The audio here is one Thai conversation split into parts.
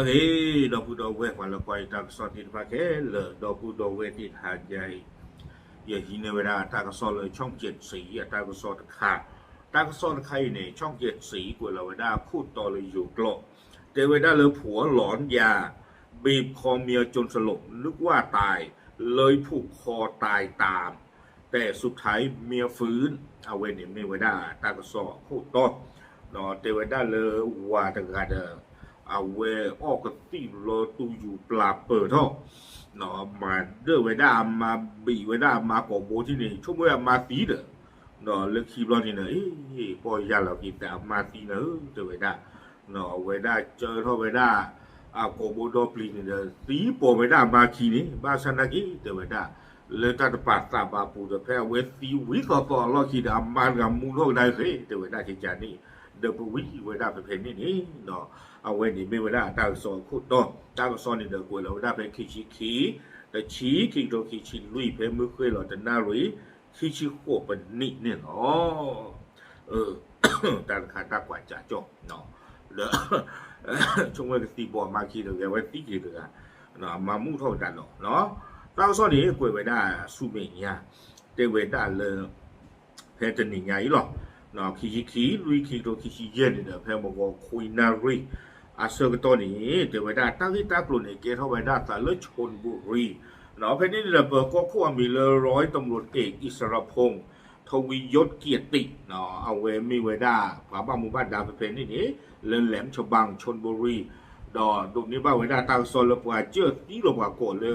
là cái đó phụ đồ về hoặc là quay ta so thì phải cái lờ đó phụ đồ về thì hà dày giờ khi này ra ta có so เลยช่องเจ็ดสีอะ ta có so ตะขา ta có so ตะไคเนี่ยช่องเจ็ดสีกว่าเราเวลาพูดต่อเลยอยู่กลบแต่เวลาเลยผัวหลอนยา บีบคอเมียจนสลบนึกว่าตาย เลยผูกคอตายตาม แต่สุดท้ายเมียฟื้นเอาเวนี่ไม่ไว้ได้ตากสอพูดต่อเนาะแต่ไว้ได้เลยว่าตะกาเดอ เอาเวออกกติโลตูอยู่ปลาเปิดท่อเนาะมาเด้อไว้ได้มาบีไว้ได้มาก่อโบที่นี่ช่วงเวลามาตีเด้อเนาะเลือกคีบรอนี่เนอะเอ้ยปล่อยยาเรากินแต่มาตีเนอะเด้อไว้ได้เนาะไว้ได้เจอเท่าไว้ได้ a ko bo do pli ni de ti po me da ma ki ni ba sa na ki de we da le ta de pa ta ba pu de pe we ti wi ko ko lo ki da ma ga mu lo dai se de we da ki ja ni de bu wi we da pe pe ni ni no a we ni me we da ta so khu to ta ko so ni de ko lo da pe ki chi ki de chi ki do ki chi lui pe mu khwe lo de na ri chi chi ko pe ni ni no เออ ตาคาตากว่าจะจบเนาะเด้อ ช่วงเวลาตีบอลมาคีเดือไว้ตีกีเดือเนาะมามุ่งเท่ากันเนาะเนาะเราสอนนี้กวยไว้ได้สุเมียเตเวได้เลยแพทย์นี่ไงหรอเ นาคีคีคีลุยคีโตคีคีเย็นเนี่ยแพทย์บอกว่าคุยนารีอาเซอร์ก็ตัวนี้เตเวได้ตั้งที่ตากลุ่นเนี่ยเกเท่าไว้ได้แต่เลือชนบุรีเนาะแพนี่เนี่ยเปิดก็ขั้วมีเลร้อยตำรวจเอกอิสรพงษ์ทวียศเกียรติเนาะเอาเวมีเวด้าผาบ้านหมู่บ้านดาวเป็นนี่นี่เลนแหลมฉบังชนบุรีดอดุนี้บ้านเวด้าตางโซลปวาเจอตีลปว่าโกเล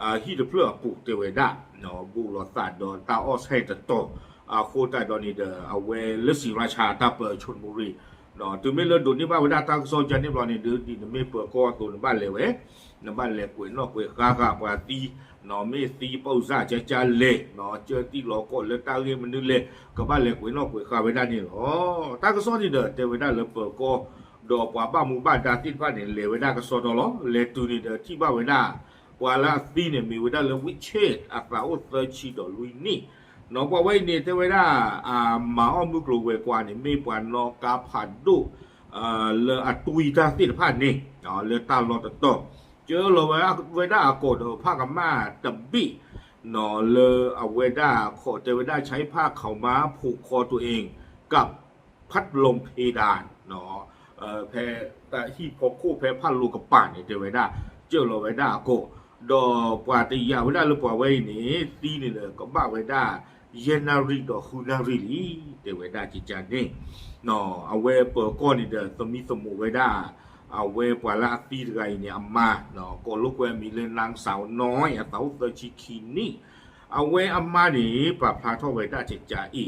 อ่าฮีดเพลอปุกเตเวด้าเนาะบูรอสัตดอตาออสให้ตะโต ခိုတိုင်တော်နီဒအဝဲလစီရာချာတပ်ချွန်ဘူရီနော်သူမေလဒုန်ဒီဘာဝဒတာကဆောဂျန်နီဘလနီဒဒီနမေပကောတုန်ဘလေဝဲနဘလေကွေနော်ကွေခါခါပွာတီနော်မေစီပုတ်စကြကြလေနော်ကျတိလောကောလတာရေမနုလေကဘလေကွေနော်ကွေခါဝဒနီရောတာကဆောနီဒတေဝဒလပကောဒေါ်ပွာပမှုပတာတိဖတ်နေလေဝဒကဆောတော်လောလေတူနီဒတိဘဝဒပွာလာသီနေမီဝဒလဝိချေအပ္ပဝတ်သချီတော်လူနီ no kwa wai ni te wera a ma om du klu we kwa ni mi pa no ka pha du le a tui ta ti pha ni no le ta lo ta to chớ lo we a we da ko do pha ka ma ta bi no le a we da ko te we da ใช้ผ้าขาวม้าผูกคอตัวเองกับพัดลมเพดานเนาะเออแพแต่ที่พกคู่แพพัดลูกกับป่านเนี่ยเจอไว้ได้เจอเราไว้ได้โกดอปวาติยาไว้ได้หรือปวาไว้นี่ตีนี่เลยก็บ้าไว้ได้ อคูนาริลีเจเวด้าจิจานนี่เนาะเอาเวเปิดก้อนนี่เด้อสมิสมุเวด้า เอาเวปวาลาตีไรเนี่ยมาเนาะก็ลูกเวมีเรื่องนางสาวน้อยอะเต๋าเตชิคินี่เอาเวอามานี่ปะพาทเวดาเจจาอี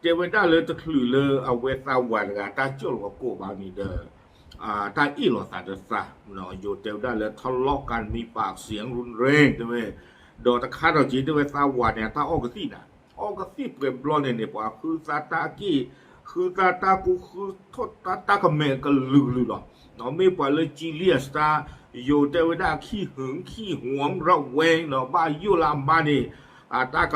เจเวดาเลยตะคลือเลยเอาเวตาวันกาตาจุลกโกบามีเดออ่าตาอีหลอตาเดซาเนาะอยู่เตวดาเลยทะเลาะกันมีปากเสียงรุนแรงใช่ไหมดอตะคาดอจีด้วยตาวันเนี่ยตาออกกสิน่ะ ออกกสิเปรมบลอนเนี่ยปะคือซาตากีคือตาตากูคือโทษตาตากะเมกะลือลือหรอเนาะไม่ปล่อยเลยจีเลียสตาอยู่แต่ว่าได้ขี้หึงขี้หวงระแวงเนาะบ้ายุลามบ้านี่อาตาก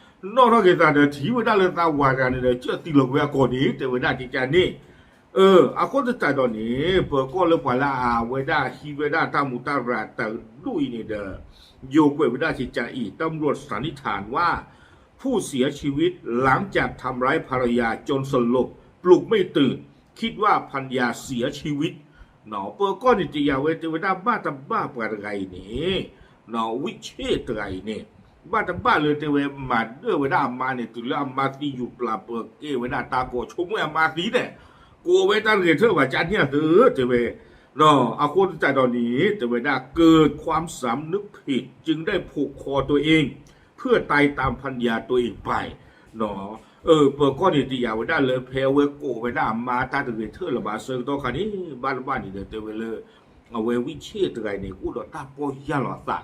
นอกจากเ no no ke ta de ti wa da le ta wa ga ni de che ti lo wa ko ni te wa da ti งๆนี่เอออาคนจะตัดตอนนี้เปิดก็เลยปล่อยละอาเวด้าฮีเวดาตามุตาราตะดุยนี่เด้อโยกเวด้าชิจาอีตำรวจสันนิษฐานว่า ผู้เสียชีวิตหลังจากทำร้ายภรรยาจนสลบปลุกไม่ตื่น คิดว่าพันยาเสียชีวิตหนอเปิดก้อนนิตยาเวเวด้าบ้าตาบ้าปะไรนี่หนอวิเชตไรเนี่ บ้าตบ้าเลยเทเวมาเดอเวดามาเนี่ยตุลามาตีอยู่ปลาเปอร์เกเวดาตาโกชงเวมาตีเนี่ยโกเวดาเรเธอว่าจันเนี่ยเธอเทเวเนาะอาคนใจตอนนี้แต่เวลาเกิดความสำนึกผิดจึงได้ผูกคอตัวเอง เพื่อตายตามพันยาตัวเองไปเนาะเออเปิดก้อนนี่ติยาวได้เลยเพลเวโกไปได้มาตาตะเวเธอละบาเซอร์ตัวคันนี้บ้านบ้านนี่เดเตเวเลเอาเววิเชตไกนี่กูดอตาปอยาลอตา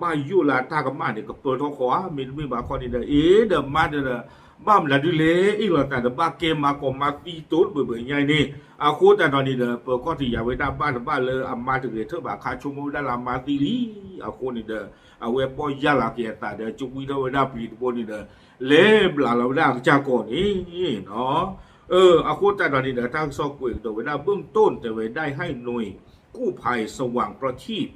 บ้าอยู่ลาตากับบ้าเนี่ยก็เปิดท้องขวามีมีบาคนนี่เด้อเอ๋เด้อมาเด้อบ้านมลาดิเลอีกละแต่บ้านเกมมาก็มาปีตุ๊ดเบื่อเบื่อใหญ่นี่อาคุณแต่ตอนนี้เด้อเปิดก็ที่อยากไว้ด้านบ้านบ้านเลยอามาถึงเถื่อบาคาชมูด้านมาตีลีอาคูนี่เด้อเอาเวปอยาลาเกียตาเด้อจุกวิเด้อด้านปีตุบนี่เด้อเล็บหลังเราได้านจาก่อนนี่เนาะเอออาคุณแต่ตอนนี้เด้อทางซอกกุยโดยเวลาเบื้องต้นแต่เวลาได้ให้หน่วยกู้ภัยสว่างประทีป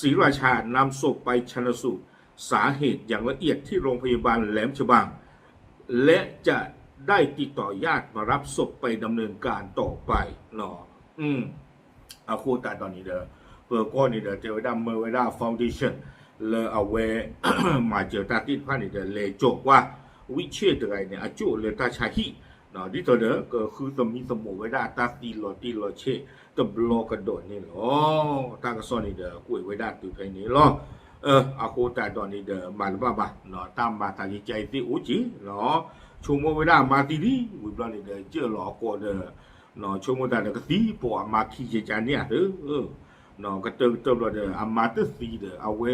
ศรีราชานำศพไปชนสูตรสาเหตุอย่างละเอียดที่โรงพยาบาลแหลมฉบัง และจะได้ติดต่อญาติมารับศพไปดำเนินการต่อไปเนาะอืมเอาคู่ตาตอนนี้เด้อเปิดก้อนนี่เด้อเทวดาเมอร์เวดาฟาวเดชั่นเลอเอาไว้มาเจอตาติดพันนี่เด้อเลยจบว่าวิเชษอะไรเนี่ยอาจุเลตาชาฮิ နော်ဒီတော့ကခုသမီသမောဝဒတာတီလောတီလောချေတဘလောကဒိုနေလောတာကစောနေဒကိုဝဒတူခိုင်းနေလောအဲအခုတာတော်နေဒမန်ဘာဘာနော်တမ်ဘာတာကြီးကြိုက်သိဦးကြီးနော်ချုံမဝဒမာတီဒီဝိပလနေဒကျေလောကောဒနော်ချုံမတာကစီပေါ်အမခီကြနေရဟဲ့နော်ကတုတ်တုတ်လောဒအမတစီဒအဝဲ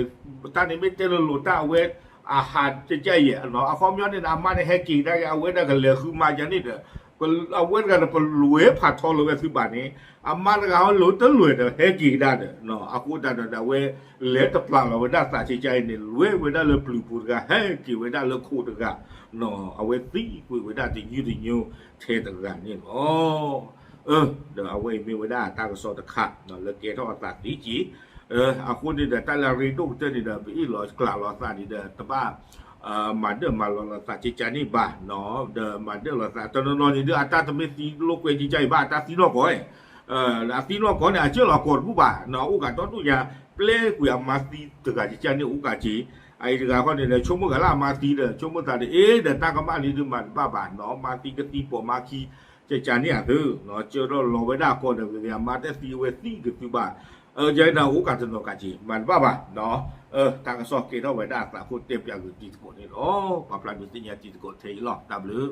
တာနေမတဲလောတာအဝဲ มาตาใจที่อุจิเนาะชุมโมเวลามาตีดีวิบลานี่เดอเจอหลอกอเดอเนาะชุมโมตาเดก็ตีปอมาขี้เจจานเนี่ยเด้อเออเนาะก็เติมเติมเดออามาตสีเดอเอาเวตานี่ไม่เจอโลตาเวอาหารจะใจเนาะอาคอมย้อนนี่อามาในแฮกีได้เอาเวได้ก็เหลือคือมาอย่างนี้เด้อก็เอาเวกันไปรวยผัดทอเลยสิบาทนี้อามาก็เอาหลุดตะรวยเด้อแฮกีได้เด้อเนาะอากูตาเดอเว le te plan la weda sa chi chai ni lwe weda le plu pu ga he ki weda le khu de ga no a we ti ku weda ti nyu ti nyu the de ga ni no ơ de a we mi weda ta ga so de kha no le ke tho ta ti ji eh aku ni dah tak lari tu kita ni dah pergi lo sekolah lo sa ni dah tempat mada malah lo sa cica ni bah no de mada lo sa tu no ni dia atas temis si lo kue cica bah atas si lo kau eh la si lo kau ni acil lo kau tu bah no uga tu tu ya play ku ya mati tega cica ni uga ci ai tega kau ni dah cuma kalau mati dah cuma tadi eh dah tak kemana ni tu mati bah bah no mati ketipu maki ကြကြနေရသူเนาะကျတော့လောဘဒကောတဲ့ဗျာမာတက်စီဝဲစီကပြပါ เออยายนาหูกาตนการจีมันบ้าบ้าเนาะเออทางซอกเกตเอาไว้ได้สาพูดเต็มอย่างจีตโกนนี่เนาะปลาปลาอยู่ที่เนี่ยที่ตโกนเทยหลอกตามหรือ